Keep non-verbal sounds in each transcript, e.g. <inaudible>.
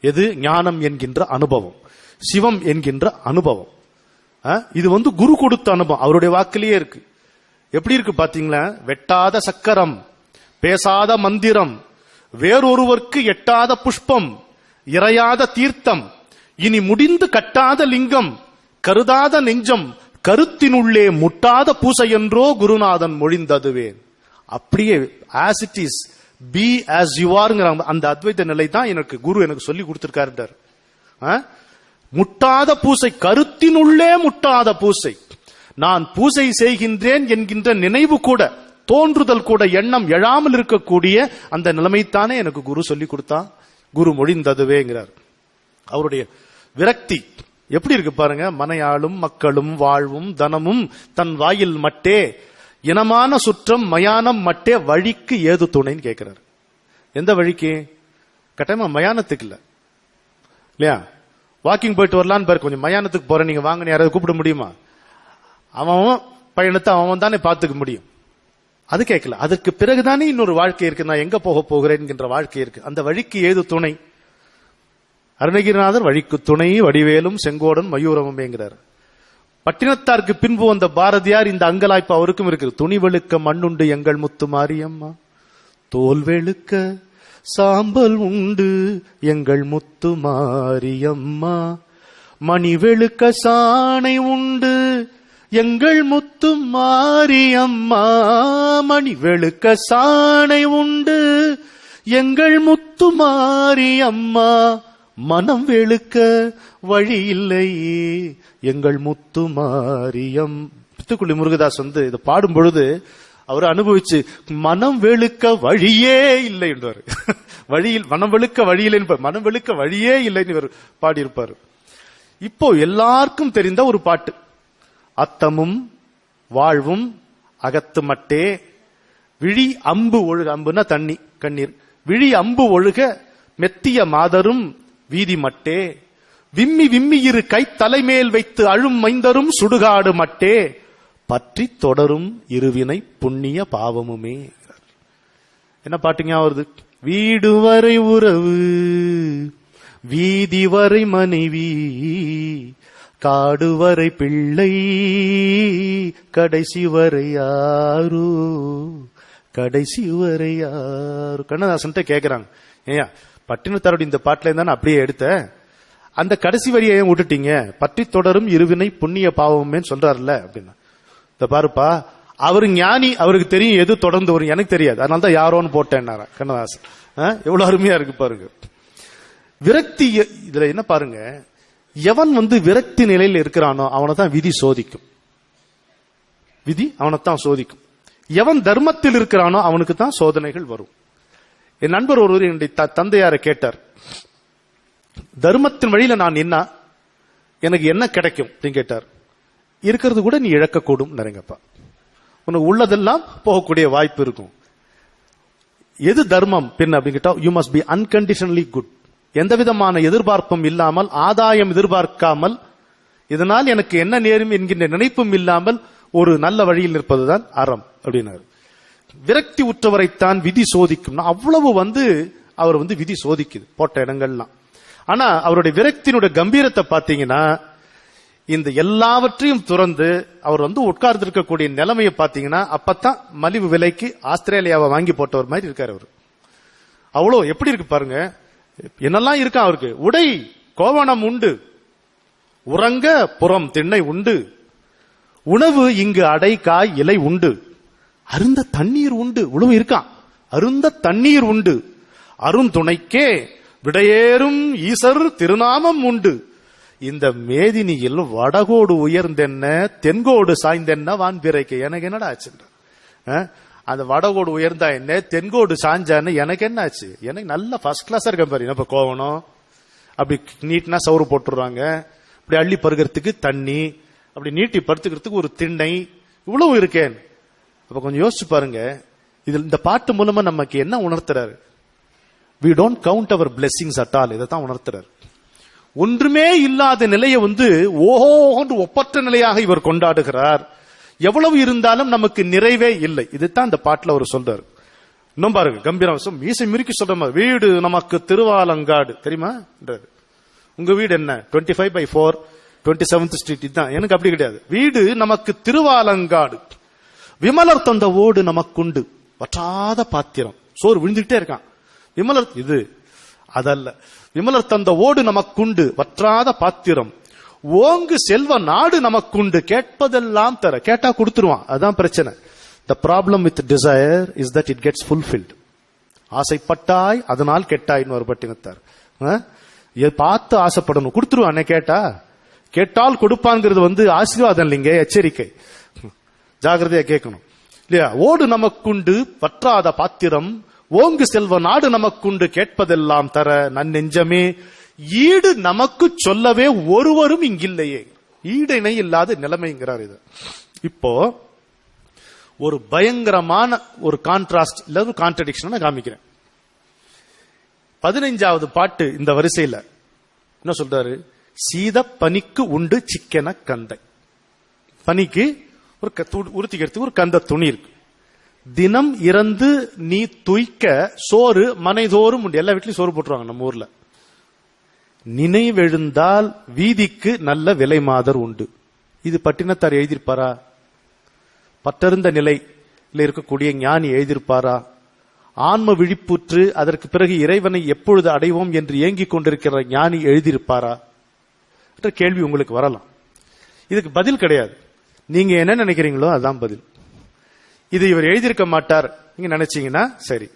எது? ஞானம் என்கின்ற அனுபவம். சிவம் என்கின்ற அனுபவம். ஆ? இது வந்து குரு கொடுத்த அனுபவம். அவருடைய வாக்கிலேயே இருக்கு. எப்படி இருக்கு பாத்தீங்களா? வெட்டாத சக்கரம் பேசாத மந்திரம் வேறொருவர்க்கு எட்டாத புஷ்பம் இறையாத தீர்த்தம் இனி முடிந்து கட்டாத லிங்கம் கருதாத நெஞ்சம் கருத்தினுள்ளே முட்டாத பூசை என்றோ குருநாதன் மொழிந்ததுவேன் அப்படியே as it is be as you ஆர்ங்கிற அந்த அத்வைத நிலை தான் எனக்கு குரு எனக்கு சொல்லி கொடுத்திருக்காருன்றார். ஆ? முட்டாத பூசை கருத்தினுள்ளே முட்டாத பூசை. நான் பூசை செய்கின்றேன் என்கின்ற நினைவு கூட தோன்றுதல் கூட எண்ணம் எழாமல் இருக்கக்கூடிய அந்த நிலைமைத்தானே எனக்கு குரு சொல்லி கொடுத்தா? குரு மொழிந்ததுவேங்கிறார். அவருடைய விரக்தி எப்படி இருக்கு பாருங்க? மனையாளும் மக்களும் வாழ்வும் தனமும் தன் வாயில் மட்டே இனமான சுற்றம் மயானம் மட்டே வழிக்கு ஏது துணைன்னு கேட்கிறார் எந்த வழிக்கு? கட்டாயமா மயானத்துக்கு இல்ல. இல்லையா? வாக்கிங் போயிட்டு வரலான்னு பாரு கொஞ்சம் மயானத்துக்கு போறேன் நீங்க வாங்க யாராவது கூப்பிட முடியுமா? அவன் பயணத்தை அவன் தானே பார்த்துக்க முடியும். அது கேட்கல அதுக்கு பிறகுதானே இன்னொரு வாழ்க்கை இருக்கு. நான் எங்க போக போகிறேன் என்கின்ற வாழ்க்கை இருக்கு. அந்த வழிக்கு ஏது துணை? அருணகிரிநாதர் வழிக்கு துணை வடிவேலும் செங்கோடன் மயூரமுமேங்கிறார். பட்டினத்தாருக்கு பின்பு வந்த பாரதியார் இந்த அங்கலாய்ப்பு அவருக்கும் இருக்கு துணி வெளுக்க மண்ணுண்டு எங்கள் முத்து மாரியம்மா. தோல் வெளுக்க சாம்பல் உண்டு எங்கள் முத்து மாரியம்மா. மணி வெளுக்க சாணை உண்டு எங்கள் முத்து மாரியம்மா. மணி வெளுக்க சாணை உண்டு எங்கள் முத்து மாரியம்மா. மனம் வெளுக்க வழி இல்லையே. எங்கள் முத்து மாரியம். பித்துக்குள்ளி முருகதாஸ் வந்து இதை பாடும் பொழுது அவர் அனுபவிச்சு மனம் வெளுக்க வழியே இல்லை என்றார் <laughs> வழியில் மனம் வெளுக்க வழியில் என்பார். மனம் வெளுக்க வழியே இல்லைன்னு இவர் பாடியிருப்பார். இப்போ எல்லாருக்கும் தெரிந்த ஒரு பாட்டு. அத்தமும் வாழ்வும் அகத்து மட்டே விழி அம்பு ஒழுக அம்புனா தண்ணி கண்ணீர். விழி அம்பு ஒழுக மெத்திய மாதரும் வீதி மட்டே விம்மி விம்மி இரு கை தலைமேல் வைத்து அழும் மைந்தரும் சுடுகாடு மட்டே. பற்றி தொடரும் இருவினை புண்ணிய பாவமுமே. என்ன பாட்டுங்க வருது? வீடு வரை உறவு வீதி வரை மனைவி காடு வரை பிள்ளை கடைசி வரை யாரோ கடைசி வரை யாரோ? கண்ணதாசன் கேக்குறாங்க. ஏயா பட்டினத்தாரோட இந்த பாட்டுல இருந்தானே அப்படியே எடுத்தேன். அந்த கடைசி வரியை ஏன் விட்டுட்டீங்க? பற்றி தொடரும் இருவினை புண்ணிய பாவமே சொல்றாருல்ல அப்படின்னா. இந்த பாருப்பா அவர் ஞானி அவருக்கு தெரியும் எது தொடர்ந்து வரும். எனக்கு தெரியாது. அதனால தான் யாரோன்னு போட்டேன் கண்ணதாசன். ஆ, எவ்வளவு அருமையா இருக்கு பாருங்க. விரக்தி இதுல என்ன பாருங்க? எவன் வந்து விரக்தி நிலையில் இருக்கிறானோ அவனை தான் விதி சோதிக்கும். விதி அவனைத்தான் சோதிக்கும். எவன் தர்மத்தில் இருக்கிறானோ அவனுக்கு தான் சோதனைகள் வரும். என் நண்பர் ஒருவர் என்னுடைய த- தந்தையாரை கேட்டார். தர்மத்தின் வழியில நான் என்ன எனக்கு என்ன கிடைக்கும்? அப்படின்னு கேட்டார். இருக்கிறது கூட நீ இழக்கக்கூடும் நிறைங்கப்பா உனக்கு உள்ளதெல்லாம் போகக்கூடிய வாய்ப்பு இருக்கும். எது தர்மம்? பின் அப்படின்னு கேட்டா you must be unconditionally good எந்த விதமான எதிர்பார்ப்பும் இல்லாமல் ஆதாயம் எதிர்பார்க்காமல் இதனால் எனக்கு என்ன நேரும் என்கின்ற நினைப்பும் இல்லாமல் ஒரு நல்ல வழியில் நிற்பதுதான் அறம் அப்படின்னாரு. விரக்தி உற்றவரைத்தான் விதி சோதிக்கும். அவ்வளவு வந்து அவர் வந்து விதி சோதிக்குது போட்ட இடங்கள்லாம். ஆனா அவருடைய விரக்தியினுடைய கம்பீரத்தை பாத்தீங்கன்னா இந்த எல்லாவற்றையும் துறந்து அவர் வந்து உட்கார்ந்து இருக்கக்கூடிய நிலைமையை பாத்தீங்கன்னா அப்பத்தான் மலிவு விலைக்கு ஆஸ்திரேலியாவை வாங்கி போட்டவர் மாதிரி இருக்காரு அவர். அவ்வளோ எப்படி இருக்கு பாருங்க? என்னெல்லாம் இருக்கா அவருக்கு? உடை கோவணம் உண்டு. உறங்க புறம் திண்ணை உண்டு. உணவு இங்கு அடை காய் இலை உண்டு. அருந்த தண்ணீர் உண்டு. உழவு இருக்கான் அருந்த தண்ணீர் உண்டு. அருந்துணைக்கே விடையேறும் ஈசர் திருநாமம் உண்டு. இந்த மேதினியில் வடகோடு உயர்ந்தென்ன தென்கோடு சாய்ந்தென்ன வான்பிறைக்கு எனக்கு என்னடா ஆச்சுன்ற? அந்த வடகோடு உயர்ந்தா என்ன தென்கோடு சாஞ்சான்னு எனக்கு என்ன ஆச்சு? எனக்கு நல்ல ஃபர்ஸ்ட் கிளாஸா இருக்க பாரு. இப்போ கோவணம்? அப்படி நீட்னா சவுறு போட்டுடுறாங்க. இப்படி அள்ளி பருகிறதுக்கு தண்ணி அப்படி நீட்டி படுத்துக்கிறதுக்கு ஒரு திண்ணை. இவ்வளவு இருக்கேன். அப்ப கொஞ்சம் யோசிச்சு பாருங்க. இதில் இந்த பாட்டு மூலமா நமக்கு என்ன உணர்த்துறாரு? We don't count our blessings at all தான் உணர்த்துறார். ஒன்றுமே இல்லாத நிலையை வந்து ஓஹோன்று ஒப்பற்ற நிலையாக இவர் கொண்டாடுகிறார். எவ்வளவு இருந்தாலும் நமக்கு நிறைவே இல்லை. இதுதான் இந்த பாட்டில் அவர் சொல்றாரு. இன்னும் பாருங்க கம்பீரம். மீசை மிருக்கி சொல்ற மாதிரி வீடு நமக்கு திருவாலங்காடு. தெரியுமா? உங்க வீடு என்ன? 25 five by four twenty seventh street இதுதான் எனக்கு அப்படி கிடையாது. வீடு நமக்கு திருவாலங்காடு. விமலர் தந்த ஓடு நமக்குண்டு. வற்றாத பாத்திரம். சோறு விழுந்துகிட்டே இருக்கான். விமலர் இது. அதல்ல. விமலர் தந்த ஓடு நமக்குண்டு வற்றாத பாத்திரம். ஓங்கு செல்வ நாடு நமக்குண்டு கேட்பதெல்லாம் தர. கேட்டா கொடுத்துருவான். அதுதான் பிரச்சனை. The problem with desire is that it gets fulfilled ஆசைப்பட்டாய் அதனால் கெட்டாய்னு ஒரு பட்டினத்தார் ஆ? பார்த்து ஆசைப்படணும். கொடுத்துருவானே. கேட்டா கேட்டால் கொடுப்பான்ங்கிறது வந்து ஆசீர்வாதம் இல்லைங்க எச்சரிக்கை. ஜாகிரதையா கேட்கணும். இல்லையா? ஓடு நமக்குண்டு பற்றாத பாத்திரம் ஓங்கு செல்வ நாடு நமக்குண்டு கேட்பதெல்லாம் தர நன்னெஞ்சமே ஈடு நமக்கு சொல்லவே ஒருவரும் இங்கில்லையே. ஈடு இணை இல்லாத நிலைமைங்கிறார் இது. இப்போ ஒரு பயங்கரமான ஒரு கான்ட்ராஸ்ட் இல்ல ஒரு கான்ட்ரடிக்ஷன் நான் காமிக்கிறேன். பதினைஞ்சாவது பாட்டு இந்த வரிசையில. என்ன சொல்றாரு? சீத பனிக்கு உண்டு சிக்கன கந்தை. பனிக்கு ஒரு க- து- உறுத்திக்கிறதுக்கு ஒரு கந்த துணி இருக்கு. தினம் இறந்து நீ துய்க்க சோறு மனைதோறும் உண்டு. எல்லா வீட்லயும் சோறு போட்டுருவாங்க நம்ம ஊர்ல. நினைவெழுந்தால் வீதிக்கு நல்ல விலை மாதர் உண்டு. இது பட்டினத்தார் எழுதியிருப்பாரா? பற்றருந்த நிலையில் இருக்கக்கூடிய ஞானி எழுதியிருப்பாரா? ஆன்ம விழிப்புற்று அதற்கு பிறகு இறைவனை எப்பொழுது அடைவோம் என்று ஏங்கிக் கொண்டிருக்கிற ஞானி எழுதியிருப்பாரா? என்ற கேள்வி உங்களுக்கு வரலாம். இதுக்கு பதில் கிடையாது. நீங்க என்ன நினைக்கிறீங்களோ அதான் பதில். இது இவர் எழுதியிருக்க மாட்டார். நீங்க நினைச்சீங்கன்னா சரி.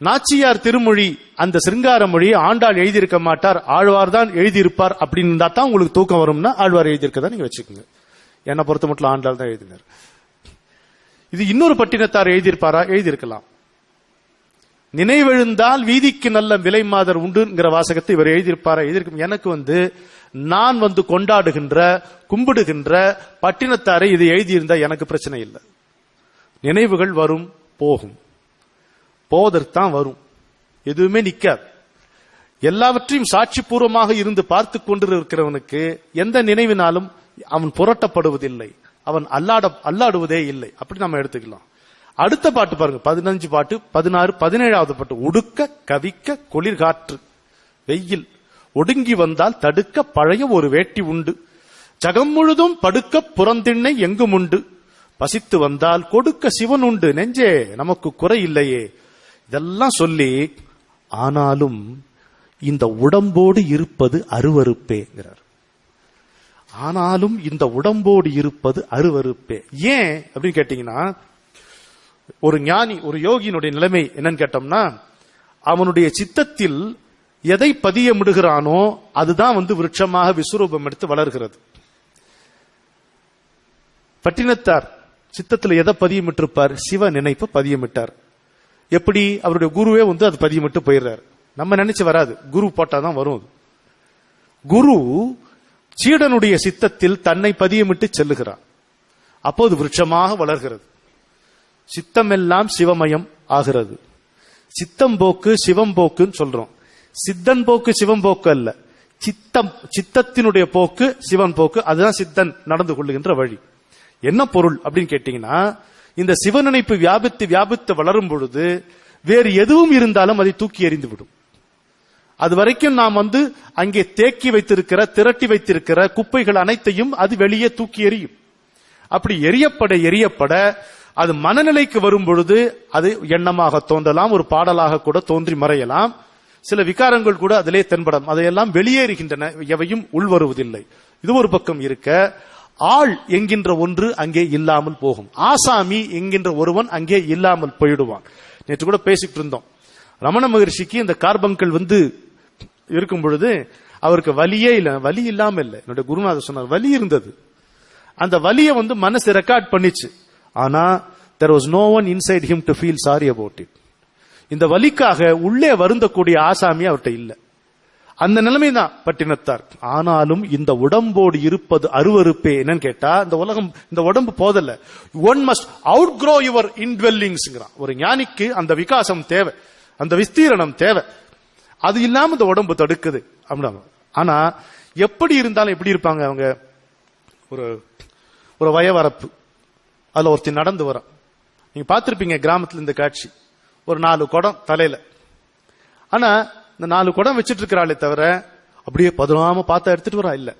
நாச்சியார் திருமொழி அந்த சிருங்கார மொழியை ஆண்டாள் எழுதியிருக்க மாட்டார். ஆழ்வார் தான் எழுதியிருப்பார் அப்படின்னு இருந்தா தான் உங்களுக்கு தூக்கம் வரும்னா ஆழ்வார் எழுதியிருக்கதா நீங்க வச்சுக்கோங்க. என்னை பொறுத்த மட்டும் ஆண்டாள் தான் எழுதினார். இது இன்னொரு பட்டினத்தார் எழுதியிருப்பாரா? எழுதியிருக்கலாம். நினைவெழுந்தால் வீதிக்கு நல்ல விலை மாதர் உண்டுங்கிற வாசகத்தை இவர் எழுதியிருப்பாரா? எழுதியிருக்கும். எனக்கு வந்து நான் வந்து கொண்டாடுகின்ற கும்பிடுகின்ற பட்டினத்தாரை இது எழுதியிருந்தா எனக்கு பிரச்சனை இல்லை. நினைவுகள் வரும் போகும். போவதற்குத்தான் வரும். எதுவுமே நிற்காது எல்லாவற்றையும் சாட்சிபூர்வமாக இருந்து பார்த்து கொண்டிருக்கிறவனுக்கு எந்த நினைவினாலும் அவன் புரட்டப்படுவதில்லை. அவன் அல்லாட அல்லாடுவதே இல்லை. அப்படி நம்ம எடுத்துக்கலாம். அடுத்த பாட்டு பாருங்க. பதினஞ்சு பாட்டு பதினாறு பதினேழாவது பாட்டு. உடுக்க கவிக்க குளிர்காற்று. வெயில். ஒடுங்கி வந்தால் தடுக்க பழைய ஒரு வேட்டி உண்டு. ஜகம் முழுதும் படுக்க புறந்திண்ணை எங்கும் உண்டு. பசித்து வந்தால் கொடுக்க சிவன் உண்டு நெஞ்சே நமக்கு குறை இல்லையே. இதெல்லாம் சொல்லி ஆனாலும் இந்த உடம்போடு இருப்பது அருவறுப்பேங்கிறார் ஆனாலும் இந்த உடம்போடு இருப்பது அருவருப்பே. ஏன் அப்படின்னு கேட்டீங்கன்னா ஒரு ஞானி ஒரு யோகியினுடைய நிலைமை என்னன்னு கேட்டோம்னா அவனுடைய சித்தத்தில் எதை பதிய முடுகிறானோ அதுதான் வந்து விருட்சமாக விஸ்வரூபம் எடுத்து வளர்கிறது. பட்டினத்தார் சித்தத்தில் எதை பதியமிட்டிருப்பார்? சிவ நினைப்பு பதியமிட்டார். எப்படி? அவருடைய குருவே வந்து அது பதியமிட்டு போயிடுறாரு. நம்ம நினைச்சு வராது. குரு போட்டாதான் வரும் அது. குரு சீடனுடைய சித்தத்தில் தன்னை பதியமிட்டு செல்லுகிறார். அப்போது விருட்சமாக வளர்கிறது. சித்தமெல்லாம் சிவமயம் ஆகிறது. சித்தம் போக்கு சிவம் போக்குன்னு சொல்றோம். சித்தன் போக்கு சிவம் போக்கு அல்ல. சித்தம் சித்தத்தினுடைய போக்கு சிவன் போக்கு. அதுதான் சித்தன் நடந்து கொள்ளுகின்ற வழி. என்ன பொருள் அப்படின்னு கேட்டீங்கன்னா இந்த சிவநினைப்பு வியாபித்து வியாபித்து வளரும் பொழுது வேறு எதுவும் இருந்தாலும் அதை தூக்கி எறிந்துவிடும் அது வரைக்கும் நாம் வந்து அங்கே தேக்கி வைத்திருக்கிற திரட்டி வைத்திருக்கிற குப்பைகள் அனைத்தையும் அது வெளியே தூக்கி எறியும். அப்படி எரியப்பட எரியப்பட அது மனநிலைக்கு வரும் பொழுது அது எண்ணமாக தோன்றலாம் ஒரு பாடலாக கூட தோன்றி மறையலாம். சில விகாரங்கள் கூட அதிலே தென்படும். அதையெல்லாம் வெளியேறுகின்றன எவையும் உள்வருவதில்லை. இது ஒரு பக்கம் இருக்க ஆள் என்கின்ற ஒன்று அங்கே இல்லாமல் போகும். ஆசாமி என்கின்ற ஒருவன் அங்கே இல்லாமல் போயிடுவான். நேற்று கூட பேசிட்டு இருந்தோம். ரமண மகர்ஷிக்கு இந்த கார்பங்கள் வந்து இருக்கும் பொழுது அவருக்கு வலியே இல்லை. வலி இல்லாம இல்லை. என்னுடைய குருநாதர் சொன்னார் வலி இருந்தது. அந்த வலியை வந்து மனசு ரெக்கார்ட் பண்ணிச்சு. ஆனா there was no one inside him to feel sorry about it இந்த வலிக்காக உள்ளே வருந்தக்கூடிய ஆசாமி அவர்கிட்ட இல்லை. அந்த நிலைமை தான் பட்டினத்தார். ஆனாலும் இந்த உடம்போடு இருப்பது அருவருப்பே என்னன்னு கேட்டா இந்த உலகம் இந்த உடம்பு போதல்ல. One must outgrow your இன்வெல்லிங்ஸ்ங்கிறான் ஒரு ஞானிக்கு அந்த விகாசம் தேவை. அந்த விஸ்தீரணம் தேவை. அது இல்லாம இந்த உடம்பு தடுக்குது. அப்படின்னா ஆனா எப்படி இருந்தாலும் எப்படி இருப்பாங்க அவங்க? ஒரு ஒரு வயவரப்பு. அதுல ஒருத்தர் நடந்து வரான். நீங்க பார்த்திருப்பீங்க கிராமத்துல இந்த காட்சி. ஒரு நாலு குடம் தலையில. ஆனா இந்த நாலு குடம் வச்சிட்டு இருக்கிறாளே தவிர அப்படியே பதறாம பார்த்தா எடுத்துட்டு வரா இல்லை.